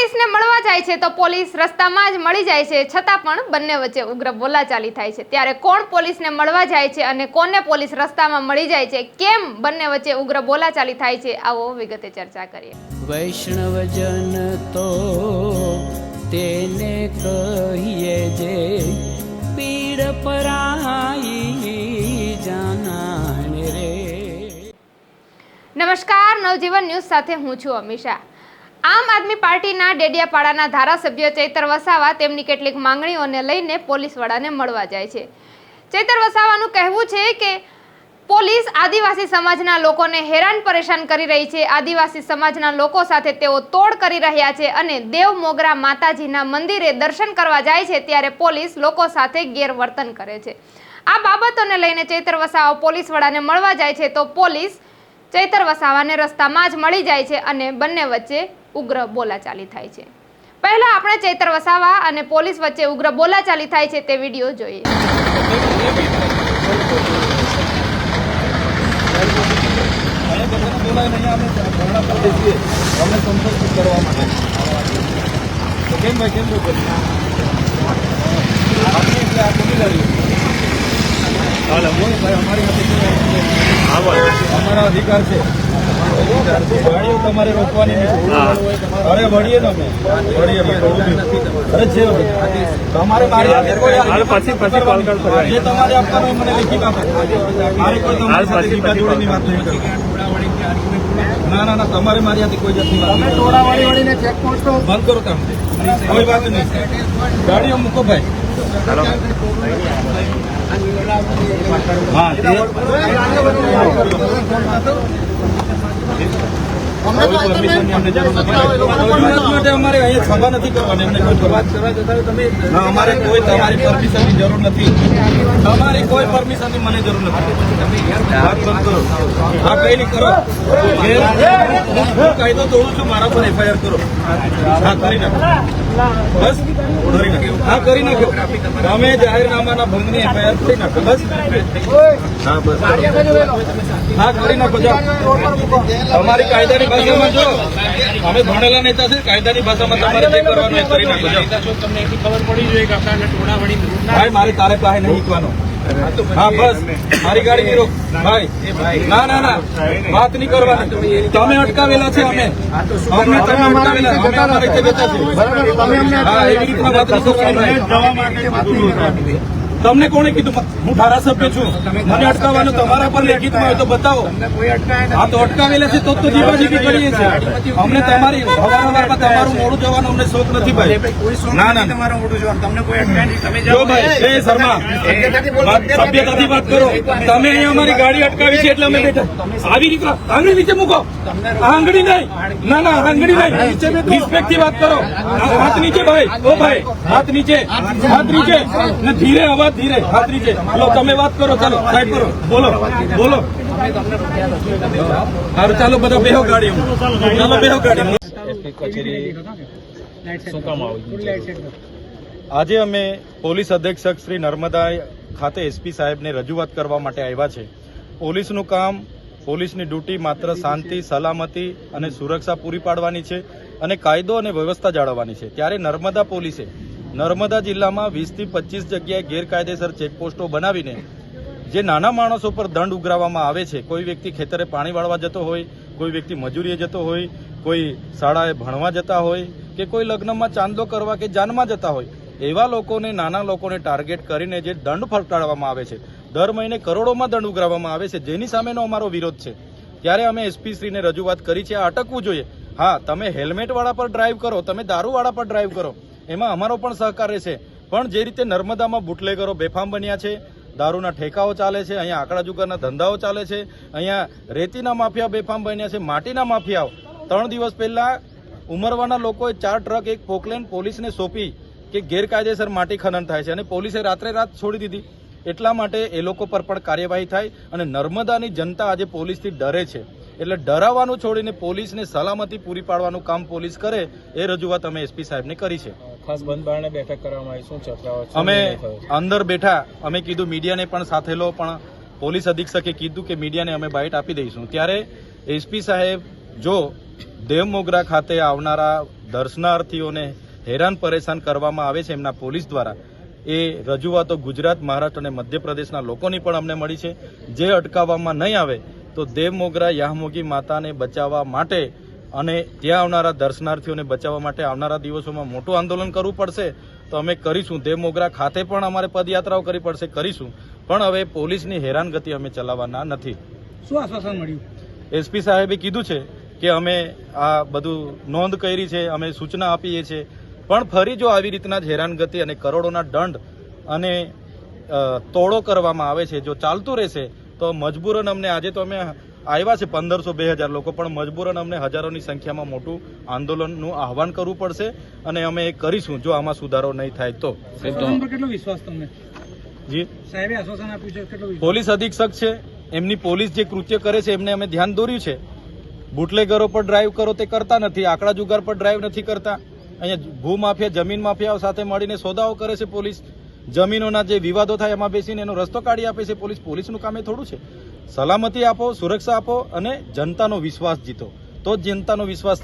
પોલીસને મળવા જાય છે તો પોલીસ રસ્તામાં જ મળી જાય છે. છતાં પણ બંને વચ્ચે ઉગ્ર બોલાચાલી થાય છે. ત્યારે કોણ પોલીસને મળવા જાય છે અને કોને પોલીસ રસ્તામાં મળી જાય છે? કેમ બંને વચ્ચે ઉગ્ર બોલાચાલી થાય છે? આવો વિગતે ચર્ચા કરીએ. વૈષ્ણવજન તો તેને કહીએ જે પીડ પરાઈ જાનાને રે. નમસ્કાર નવજીવન ન્યૂઝ સાથે હું છું અમીષા. આમ આદમી પાર્ટીના ડેડિયાપાડાના ધારાસભ્ય ચૈતર વસાવા તેમની કેટલીક માંગણીઓને લઈને પોલીસવાળાને મળવા જાય છે. ચૈતર વસાવાનું કહેવું છે કે પોલીસ આદિવાસી સમાજના લોકોને હેરાન પરેશાન કરી રહી છે. આદિવાસી સમાજના લોકો સાથે તેઓ તોડ કરી રહ્યા છે અને દેવ મોગરા માતાજીના મંદિરે દર્શન કરવા જાય છે ત્યારે પોલીસ લોકો સાથે ગેરવર્તન કરે છે. આ બાબતોને લઈને ચૈતર વસાવા પોલીસવાળાને મળવા જાય છે તો પોલીસ ચૈતર વસાવાને રસ્તામાં જ મળી જાય છે અને બંને વચ્ચે ઉગ્ર બોલાચાલી થાય છે. પહેલા આપણે ચૈતર વસાવા અને પોલીસ વચ્ચે ઉગ્ર બોલાચાલી થાય છે તે વીડિયો જોઈએ. કેમ ભાઈ બોલાવીને અહીંયા અમે ધરણા પર બેસીએ અમને સંતોષ કરવા માટે તો કેમ ભાઈ કેમ બોલ ભાઈ અમારી અધિકાર છે. ગાડીઓ તમારે રોકવાની અરે વળીએ તમે વળીએ. અરે છે તમારે મારી પછી- પછી call કરશો. જે તમારે આપવાનું હોય મને લેખિત આપો. મારે કોઈ તમારી સાથે જોડીની વાત નહીં કરવી. ના ના ના તમારે મારી હાથે કોઈ જાતની વાત નહીં કરવી. બંધ કરો તમે કોઈ વાત નહીં. ગાડીઓ મૂકો ભાઈ. હા તે અમારે અહીંયા સભા નથી કરવાની. અમને કોઈ પરવા- ના અમારે કોઈ તમારી પરમિશનની જરૂર નથી. તમારી કોઈ પરમિશનની મને જરૂર નથી. હા કઈ નહીં કરો. હું કાયદો તોડું છું મારા પર એફઆઈઆર કરો. હા કરી નાખો. બસ? કરી નાખો. હા કરી નાખો. તમે જાહેરનામાના ભંગની એફઆઈઆર કરી નાખો. બસ? હા બસ. હા કરી નાખો જાઓ. તમારી કાયદાની ભાષામાં જો? અમે ભણેલા નેતા છે કાયદાની ભાષામાં તમારે જે કરવાનું એ કરી નાખો તમને એટલી ખબર પડી જોઈએ કે આપણા ટોળાવાળી ભાઈ મારે તારે પાસે નહીં શીખવાનો હા બસ. મારી ગાડી ની રોક. ભાઈ ના ના ના. વાત નહીં કરવાની. તમે અટકાવેલા છે અમે. અમને તમે અટકાવેલા અમે અમારી રીતે બેઠા છીએ હા એવી રીતના વાત નહીં કરવાની. તમને કોણે કીધું હું ધારાસભ્ય છું મને અટકાવવાનું તમારા પર લેખિતમાં હોય તો બતાવો હા તો અટકાવેલા છે તો તો જીવાજીબી કરીએ છીએ અમને તમારી અવારનવારમાં તમારું મોડું જવાનું અમને શોખ નથી ભાઈ ના ના ના. જો ભાઈ એ શર્મા સભ્યતાથી વાત કરો તમે અહીંયા અમારી ગાડી અટકાવી છે એટલે અમે બેઠા આવી રીતે આંગળી નીચે મૂકો આંગળી નહીં ના ના આંગળી નહીં રિસ્પેક્ટથી વાત કરો હાથ નીચે ભાઈ ઓ ભાઈ હાથ નીચે હાથ નીચે ને ધીરે અવાજ ધીરે ખાતરી છે બોલો તમે વાત કરો, ચાલો સાહેબ કરો. બોલો બોલો. સારું ચાલો, બધા બેહો ગાડી ચાલો, બેહો ગાડી આજે અમે પોલીસ અધિક્ષક શ્રી નર્મદા ખાતે એસપી સાહેબને રજૂઆત કરવા માટે આવ્યા છે. પોલીસનું કામ પોલીસની ડ્યુટી માત્ર શાંતિ, સલામતી અને સુરક્ષા પૂરી પાડવાની છે અને કાયદો અને વ્યવસ્થા જાળવવાની છે. ત્યારે નર્મદા પોલીસે નર્મદા જિલ્લામાં વીસથી પચીસ જગ્યાએ ગેરકાયદેસર ચેકપોસ્ટો બનાવીને જે નાના માણસો પર દંડ ઉઘરાવવામાં આવે છે, કોઈ વ્યક્તિ ખેતરે પાણી વાળવા જતો હોય, કોઈ વ્યક્તિ મજૂરીએ જતો હોય, કોઈ શાળાએ ભણવા જતા હોય કે કોઈ લગ્નમાં ચાંદો કરવા કે જાનમાં જતા હોય, એવા લોકોને, નાના લોકોને ટાર્ગેટ કરીને જે દંડ ફટકારવામાં આવે છે, દર મહિને કરોડોમાં દંડ ઉઘરાવવામાં આવે છે, જેની સામેનો અમારો વિરોધ છે. ત્યારે અમે એસપી શ્રીને રજૂઆત કરી છે, આ અટકવું જોઈએ. હા, તમે હેલ્મેટવાળા પર ડ્રાઈવ કરો, તમે દારૂવાળા પર ડ્રાઈવ કરો. એમાં અમારો પણ સહકાર રહેશે પણ જે રીતે નર્મદામાં બુટલેગરો બેફામ બન્યા છે, દારૂના ઠેકાઓ ચાલે છે, અહીંયા આંકડા જુગારના ધંધાઓ ચાલે છે, અહીંયા રેતીના માફિયા બેફામ બન્યા છે, માટીના માફિયાઓ. ત્રણ દિવસ પહેલાં ઉમરવાના લોકોએ ચાર ટ્રક એક પોકલેન પોલીસને સોંપી કે ગેરકાયદેસર માટી ખનન થાય છે અને પોલીસે રાત્રે રાત છોડી દીધી. એટલા માટે એ લોકો પર પણ કાર્યવાહી થાય અને નર્મદાની જનતા આજે પોલીસથી ડરે છે. એટલે ડરાવવાનું છોડીને પોલીસને સલામતી પૂરી પાડવાનું કામ પોલીસ કરે, એ રજૂઆત અમે એસપી સાહેબને કરી છે. ખાસ બંધ બારણે બેઠક કરવામાં આવી શું ચર્ચાઓ અમે? અંદર બેઠા અમે કીધું મીડિયાને પણ સાથે લો પણ પોલીસ અધિક્ષકે કીધું કે મીડિયાને અમે બાઇટ આપી દઈશું. ત્યારે એસપી સાહેબ જો દેવમોગરા ખાતે આવનારા દર્શનાર્થીઓને હેરાન પરેશાન કરવામાં આવે છે એમના પોલીસ દ્વારા એ રજૂઆતો ગુજરાત મહારાષ્ટ્ર અને મધ્યપ્રદેશના લોકોની પણ અમને મળી છે. જે અટકાવવામાં નહીં આવે તો દેવ મોગરા યાહમોગી માતાને બચાવવા માટે અને ત્યાં આવનારા દર્શનાર્થીઓને બચાવવા માટે આવનારા દિવસોમાં મોટું આંદોલન કરવું પડશે તો અમે કરીશું. દેવ મોગરા ખાતે પણ અમારે પદયાત્રાઓ કરવી પડશે કરીશું. પણ હવે પોલીસની હેરાનગતિ અમે ચલાવવાના નથી. શું આશ્વાસન મળ્યું? એસપી સાહેબે કીધું છે કે અમે આ બધું નોંધ કરી છે અમે સૂચના આપીએ છીએ. પણ ફરી જો આવી રીતના જ હેરાનગતિ અને કરોડોના દંડ અને તોડો કરવામાં આવે છે જો ચાલતું રહેશે તો મજબૂરન અમને આજે તો અમે આવ્યા છે પંદરસો બે હજાર લોકો પણ મજબૂરન અમને હજારોની સંખ્યામાં મોટું આંદોલનનું આહવાન કરવું પડશે અને અમે એ કરીશું જો આમાં સુધારો નહીં થાય તો. કેટલો વિશ્વાસ તમને? જી? સાહેબે આશ્વાસન આપ્યું છે કેટલો પોલીસ અધિક્ષક છે એમની પોલીસ જે કૃત્ય કરે છે એમને અમે ધ્યાન દોર્યું છે. બુટલેગરો પર ડ્રાઈવ કરો તે કરતા નથી આંકડા જુગાર પર ડ્રાઈવ નથી કરતા. અહીંયા ભૂ માફિયા જમીન માફિયાઓ સાથે મળીને સોદાઓ કરે છે પોલીસ. જમીનોના જે વિવાદો થાય એમાં બેસીને એનો રસ્તો કાઢી આપે છે. પોલીસ પોલીસનું કામ એ થોડું છે. સલામતી આપો, સુરક્ષા આપો અને જનતાનો વિશ્વાસ જીતો. તો જનતાનો વિશ્વાસ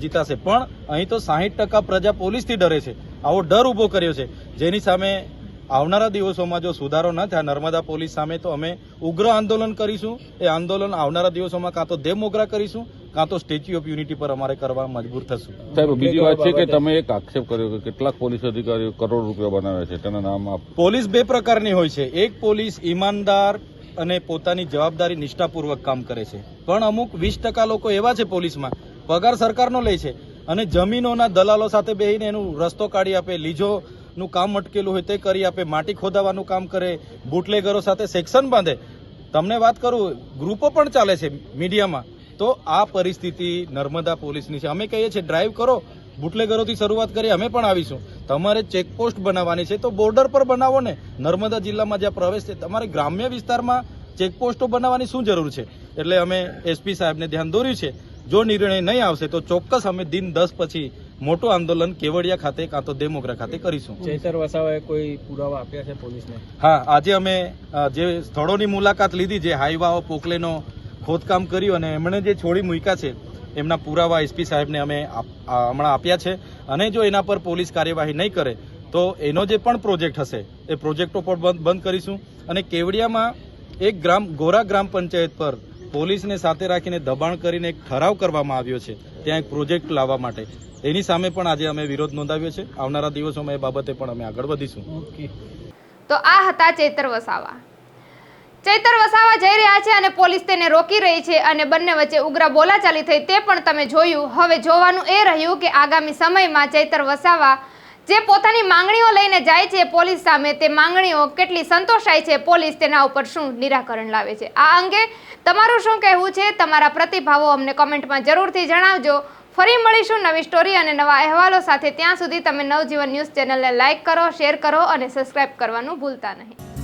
જીતાશે. પણ અહીં તો સાહીઠ ટકા પ્રજા પોલીસથી ડરે છે. આવો ડર ઊભો કર્યો છે. જેની સામે આવનારા દિવસોમાં જો સુધારો ન થાય, નર્મદા પોલીસ સામે તો અમે ઉગ્ર આંદોલન કરીશું. એ આંદોલન આવનારા દિવસોમાં કાં તો દેવમોગરા કરીશું કાં તો સ્ટેચ્યુ ઓફ યુનિટી પર અમારે કરવા મજબૂર થશું. સાહેબ બીજી વાત છે કે તમે એક આક્ષેપ કર્યો કે કેટલાક પોલીસ અધિકારીઓ કરોડ રૂપિયા બનાવે છે તેના નામ આપ પોલીસ બે પ્રકારની હોય છે. એક પોલીસ ઈમાનદાર અને પોતાની જવાબદારી નિષ્ઠાપૂર્વક કામ કરે છે. પણ અમુક વીસ ટકા લોકો એવા છે પોલીસમાં પગાર સરકારનો લે છે અને જમીનોના દલાલો સાથે બેસીને એનું રસ્તો કાઢી આપે લીજો નું કામ અટકેલું હોય તે કરી આપે માટી ખોદાવાનું કામ કરે બુટલેગરો સાથે સેક્શન બાંધે. તમને વાત કરું ગ્રુપો પણ ચાલે છે મીડિયામાં. તો આ પરિસ્થિતિ નર્મદા પોલીસની છે. અમે કહીએ છીએ ડ્રાઈવ કરો. બુટલેગરોથી શરૂઆત કરી અમે પણ આવીશું. તમારે ચેકપોસ્ટ બનાવવાની છે તો બોર્ડર પર બનાવો ને. નર્મદા જિલ્લામાં જ્યાં પ્રવેશ છે તમારે ગ્રામ્ય વિસ્તારમાં ચેકપોસ્ટો બનાવવાની શું જરૂર છે? એટલે અમે એસપી સાહેબને ધ્યાન દોર્યું છે. જો નિર્ણય નહીં આવશે તો ચોક્કસ અમે દિન દસ પછી મોટું આંદોલન કેવડિયા ખાતે કાં તો દેમોગ્રા ખાતે કરીશું. ચેતર વસાવાએ કોઈ પુરાવા આપ્યા છે પોલીસને? હા આજે અમે જે સ્થળોની મુલાકાત લીધી જે હાઈવાઓ પોકલેનો ખોદકામ કર્યું અને એમણે જે છોડી મૂક્યા છે, એમના પુરાવા એસપી સાહેબને અમે હમણાં આપ્યા છે. અને જો એના પર પોલીસ કાર્યવાહી નહીં કરે, તો એનો જે પણ પ્રોજેક્ટ હશે, એ પ્રોજેક્ટો પણ બંધ કરીશું. અને કેવડિયામાં એક ગ્રામ, ગોરા ગ્રામ પંચાયત પર પોલીસને સાથે રાખીને દબાણ કરીને એક ઠરાવ કરવામાં આવ્યો છે, ત્યાં એક પ્રોજેક્ટ લાવવા માટે. એની સામે પણ આજે અમે વિરોધ નોંધાવ્યો છે. આવનારા દિવસોમાં એ બાબતે પણ અમે આગળ વધીશું. તો આ હતા ચેતર વસાવા. ચૈતર વસાવા જઈ રહ્યા છે અને પોલીસ તેને રોકી રહી છે અને બંને વચ્ચે ઉગ્ર બોલાચાલી થઈ તે પણ તમે જોયું. હવે જોવાનું એ રહ્યું કે આગામી સમયમાં ચૈતર વસાવા જે પોતાની માંગણીઓ લઈને જાય છે પોલીસ સામે, તે માંગણીઓ કેટલી સંતોષાય છે પોલીસ તેના ઉપર શું નિરાકરણ લાવે છે? આ અંગે તમારું શું કહેવું છે? તમારા પ્રતિભાવો અમને કોમેન્ટમાં જરૂરથી જણાવજો. ફરી મળીશું નવી સ્ટોરી અને નવા અહેવાલો સાથે. ત્યાં સુધી તમે નવજીવન ન્યૂઝ ચેનલને લાઇક કરો, શેર કરો અને સબસ્ક્રાઇબ કરવાનું ભૂલતા નહીં.